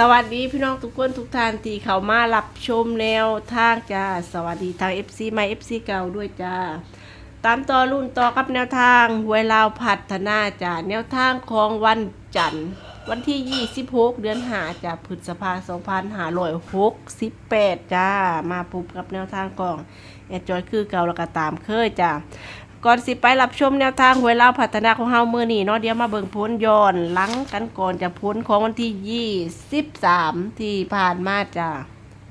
สวัสดีพี่น้องทุกคนทุกท่านที่เข้ามารับชมแนวทางจ้าสวัสดีทาง FC ใหม่ FC เก่าด้วยจ้าตามต่อรุ่นต่อกับแนวทางหวยลาวพัฒนาจ้าแนวทางของวันจันทร์ วันที่ 26 เดือนหาจ้าพฤษภา2568 จ้า มาพบกับแนวทางกองแอดจอยคือเก่าแล้วก็ตามเคยจ้า ก่อนสิไปรับชมแนวทางหวยลาวพัฒนาของเฮามือนี่เนาะเดี๋ยวมาเบิ่งพ้นย้อนหลังกันก่อนจะพ้นของวันที่23ที่ผ่านมาจ้ะ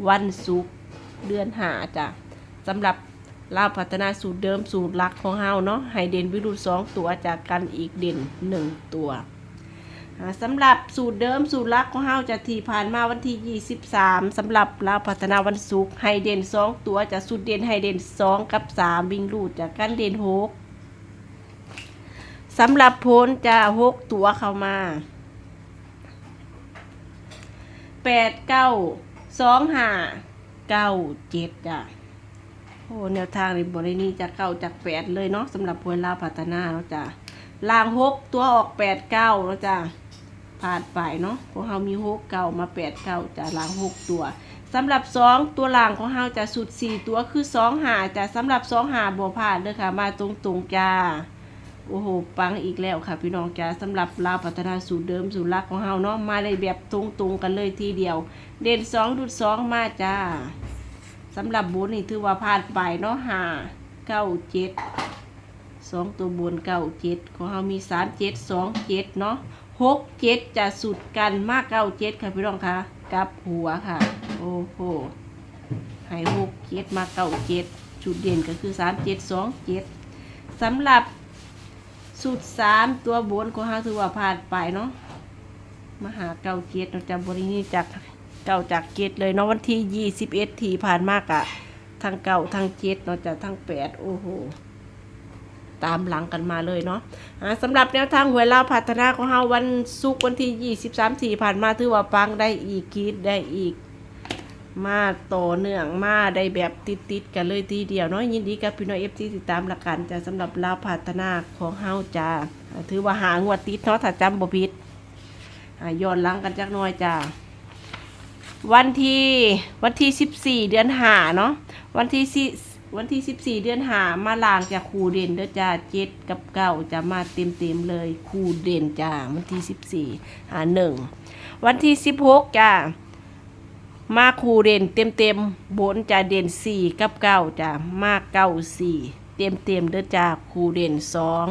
วันศุกร์เดือนหาจ้ะสำหรับลาวพัฒนาสูตรเดิมสูตรหลักของเฮาเนาะให้เด่นวิรุษสองตัวจากกันอีกเด่นหนึ่งตัว สำหรับสูตรเดิมสูตรลักของเฮาจะที่ผ่านมาวันที่ 23สำหรับลาวพัฒนาวันศุกร์ให้เด่นสองตัวจะสูตรเด่นให้เด่นสองกับสามวิ่งรูดจากกันเด่นหกสำหรับพนจะหกตัวเข้ามาแปดเก้าสองห้าเก้าเจ็ดจ้ะโอ้แนวทางในบรินี้จะเก้าจากแปดเลยเนาะสำหรับพลลาพัฒนาเนาะจ้ะลางหกตัวออกแปดเก้าเนาะจ้ะ ผ่านไปเนาะของเฮามีหกเก้ามาแปดเก้าจะลางหกตัวสำหรับสองตัวล่างของเฮาจะสุดสี่ตัวคือสองหาจะสำหรับสองหาบ่ผ่านเด้อค่ะ มาตรงๆจ้าโอ้โหปังอีกแล้วค่ะ พี่น้องจ้าสำหรับลาวพัฒนาสูตรเดิมสูตรลักของเฮาเนาะมาในแบบตรงๆกันเลยทีเดียว เด่นสองดุดสองมาจ้าสำหรับบุญนี่ถือว่าผ่านไปเนาะหาเก้าเจ็ดสองตัวบนเก้าเจ็ดของเฮามีสามเจ็ดสองเจ็ดเนาะ หกเจ็ดจะสุดกันมากเก้าเจ็ดค่ะพี่น้องค่ะกลับหัวค่ะ โอ้โหให้หกเจ็ดมาเก้าเจ็ดจุดเด่นก็คือสามเจ็ดสองเจ็ดสำหรับสูตรสามตัวบนของเฮาถือว่าผ่านไปเนาะมาหาเก้าเจ็ดเราจะบรินี้จากเก้าจากเจ็ดเลยเนาะวันที่ยี่สิบเอ็ดที่ผ่านมากอะทั้งเก้าทั้งเจ็ดเนาะจะทั้งแปดโอ้โห ตามหลังกันมาเลยเนาะสำหรับแนวทางหวยลาวพัฒนาของเฮาวันศุกร์วันที่ยี่สิบสามที่ผ่านมาถือว่าปังได้อีกคิดได้อีก มาต่อเนื่องมาได้แบบติดๆกันเลยทีเดียวเนาะยินดีกับพี่น้องเอฟซีติดตามละกันจะสำหรับลาวพัฒนาของเฮาจ้าถือว่าหางวดติดเนาะถ้าจำบ่ผิดย้อนหลังกันจักหน่อยจ้าวันที่วันที่สิบสี่เดือนหาเนาะวันที่สิ วันที่สิบสี่เดือนหามาล่างจากคูเด่นเด้อจ้าเจ็ดกับเก้าจะมาเต็มเต็มเลยคูเด่นจ้าวันที่สิบสี่หาหนึ่งวันที่สิบหกจ้ามาคูเด่นเต็มเต็มบนจะเด่นสี่กับเก้าจะมาเก้าสี่เต็มเต็มเด้อจ้าคูเด่นสอง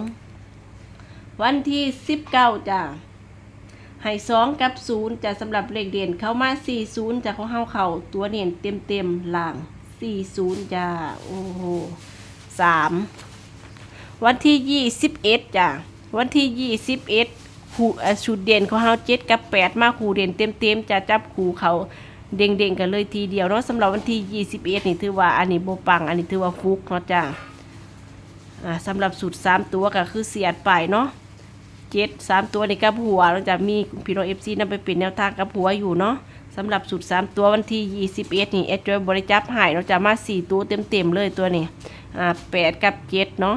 วันที่สิบเก้าจ้าให้สองกับศูนย์จะสำหรับเลขเด่นเข้ามาสี่ศูนย์จะเของเฮาเข่าตัวเด่นเต็มเต็มล่าง สี่ศูนย์จ้า โอ้โหสามวันที่ยี่สิบเอ็ดจ้า วันที่ยี่สิบเอ็ดคู่ชุดเด่นของเฮาเจ็ดกับแปดมาคู่เด่นเต็มเต็มๆจะจับคู่เขาเด้งๆกันเลยทีเดียวเนาะสำหรับวันที่21นี่ถือว่าอันนี้โบปัง อันนี้ถือว่าฟุกเนาะจ้าอ่าสำหรับสูตร3ตัวก็คือเสียดไปเนาะเจ็ดสามตัวนี่กับหัวเราจะมีพี่น้องเอฟซีนำไปเป็นแนวทางกับหัวอยู่เนาะ สำหรับสูตร 3 ตัววันที่ 21 นี่เอจอยบริจับหายเราจะมา 4 ตัวเต็มๆเลยตัวนี้อ่า8กับ7เนาะ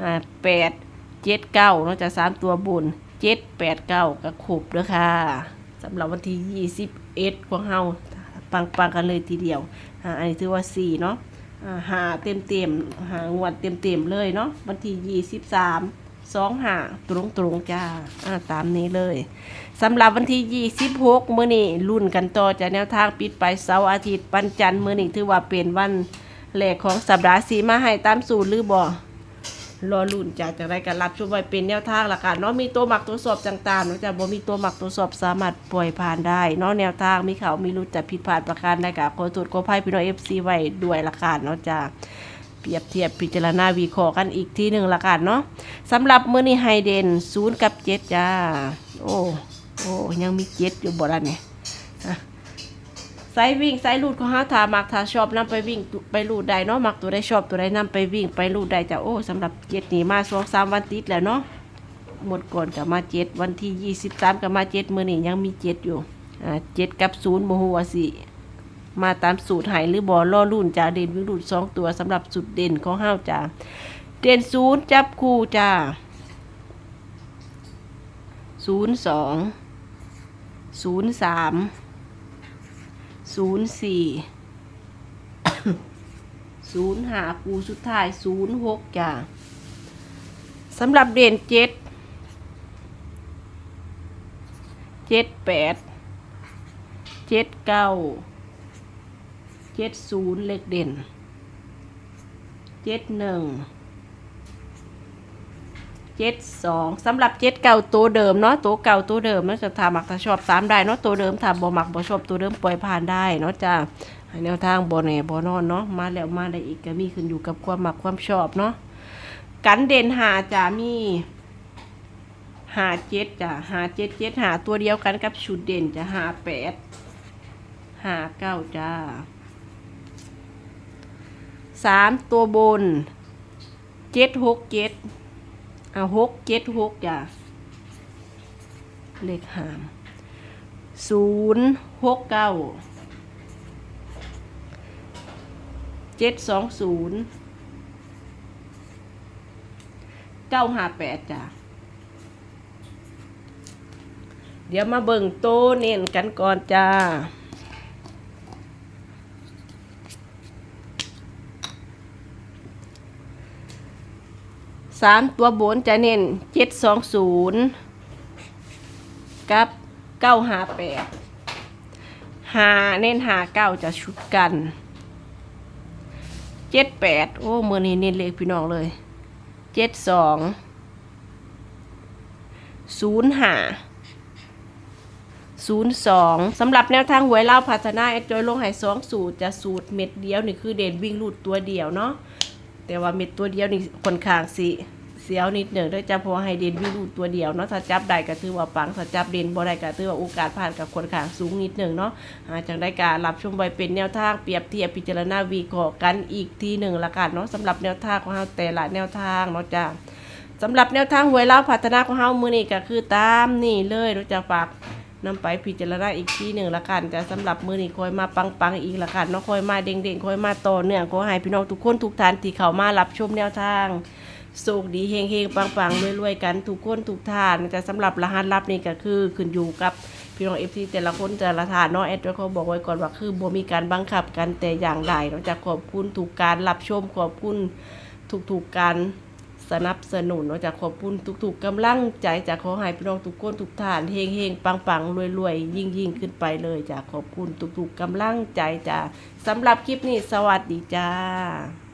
อ่า8 7 9เนาะจะ3ตัวบน7 8 9ก็ครบเด้อค่ะสำหรับวันที่ 21ของเฮาปังปังๆกันเลยทีเดียวอ่าอันนี้ถือว่า 4 เนาะหาเต็มเต็มๆหางวดเต็มเต็มๆเลยเนาะวันที่ 23 2หาตรงตรงๆจ้าอ่าตามนี้เลยสำหรับวันที่ 26มื้อนี้รุ่นกันต่อจากแนวทางปิดไปเสาร์อาทิตย์วันจันทร์มื้อนี้ถือว่าเป็นวันแรกของสัปดาห์สีมาให้ตามสูตรหรือบ่รอลุ่นจากจากได้การรับชมไว้เป็นแนวทางละกันเนาะมีตัวหมักตัวสอบต่างๆเนาะจะบ่มีตัวหมักตัวสอบสามารถปล่อยผ่านได้เนาะแนวทางมีเขามีรุดจะผิดพลาดประการใดกับขอโทษขออภัยพี่น้อง FC ไว้ด้วยละกันเนาะจะ ปรียบเทียบพิจารณาวิเคราะห์กันอีกทีหนึ่งละกันเนาะสำหรับมือนี้ไฮเดน0กับ7จ้า โอ้โอ้ยังมี7อยู่บ่ล่ะเนี่ยสายวิ่งสายลูดของเฮาถ้ามักถ้าชอบนำไปวิ่งไปลูดได้เนาะมักตัวได้ชอบตัวได้นำไปวิ่งไปลูดได้จ้ะโอ้สำหรับเจ็ดนี่มาสองสามวันติดแล้วเนาะหมดก่อนกับมาเจ็ดวันที่ยี่สิบสามกับมาเจ็ดมือนี่ยังมีเจ็ดอยู่อ่าเจ็ดกับศูนย์โมโหวาสิ มาตามสูตรหายหรือบอล่อรุ่นจ้าเด่นวิ่งลูดสองตัวสำหรับสุดเด่นของเฮาจ้าเด่นศูนย์จับคู่จ้าศูนย์สองศูนย์สามศูนย์สี่ศูนย์หาคูสุดท้ายศูนย์หกจ้ะสำหรับเด่นเจ็ดเจ็ดแปดเจ็ดเก้า เจ็ดศูนย์เลขเด่นเจ็ดหนึ่งเจ็ดสองสำหรับเจ็ดเก่าตัวเดิมเนาะตัวเก่าตัวเดิมเนาะจะถามักถ้าชอบสามได้เนาะตัวเดิมถ้าบ่มักบ่ชอบตัวเดิมปล่อยผ่านได้เนาะจ้ะให้แนวทางบ่แน่บ่นอนเนาะมาแล้วมาได้อีกก็มีขึ้นอยู่กับความมักความชอบเนาะกันเด่นหาจ้ะมีหาเจ็ดจ้ะหาเจ็ดเจ็ดหาตัวเดียวกันกับชุดเด่นจะหาแปดหาเก้าจ้า สามตัวบนเจ็ดหกเจ็ดเอาหกเจ็ดหกจ้ะเลขหามศูนย์หกเก้าเจ็ดสองศูนย์เก้าห้าแปดจ้ะเดี๋ยวมาเบิ่งโตเน้นกันก่อนจ้า สามตัวบนจะเน้นเจ็ดสองศูนย์กับเก้าหาแปดหาเน้นหาเก้าจะชุดกันเจ็ดแปดโอ้เมื่อนี้เน้นเลขพี่น้องเลยเจ็ดสองศูนย์หาศูนย์สองสำหรับแนวทางหวยเล่าพัฒนาแอดจอยลงให้สองสูตรจะสูตรเม็ดเดียวนี่คือเด่นวิ่งรูดตัวเดียวเนาะ แต่ว่าเม็ดตัวเดียวนี่ค่อนข้างสิเสียวนิดหนึ่งด้วยจ้ะเพราะว่าให้เดนวิ่งรูตัวเดียวเนาะถ้าจับได้ก็ถือว่าปังถ้าจับเดนบ่ได้ก็ถือว่าโอกาสผ่านกับคนข้างสูงนิดหนึ่งเนาะอาจังได้การรับชมไว้เป็นแนวทางเปรียบเทียบพิจารณาวีเคราะห์กันอีกทีหนึ่งละกันเนาะสำหรับแนวทางของเราแต่ละแนวทางเนาะจ้ะสำหรับแนวทางหวยเล่าพัฒนาของเรามือนี้ก็คือตามนี่เลยรู้จักฝาก นำไปพิจารณาอีกทีหนึ่งละกันแต่สำหรับมือนี้คอยมาปังปังๆอีกละกันเนาะคอยมาเด้งเด้งๆคอยมาต่อเนื่องขอให้พี่น้องทุกคนทุกท่านที่เข้ามารับชมแนวทางโชคดีเฮงเฮงปังปังๆรวยๆกันทุกคนทุกท่านแต่สำหรับรหัสลับนี่ก็คือขึ้นอยู่กับพี่น้องเอฟซีแต่ละคนแต่ละท่านเนาะแอดเขาบอกไว้ก่อนว่าคือบ่มีการบังคับกันแต่อย่างใดเราจะขอบคุณทุกการรับชมขอบคุณทุกๆการ สนับสนุนเนาะจากขอบคุณทุกๆกำลังใจจากขอให้พี่น้องทุกคนทุกท่านเฮงเฮงปังปังรวยรวยๆยิ่งยิ่งขึ้นไปเลยจากขอบคุณทุกๆกำลังใจจ้าสำหรับคลิปนี้สวัสดีจ้า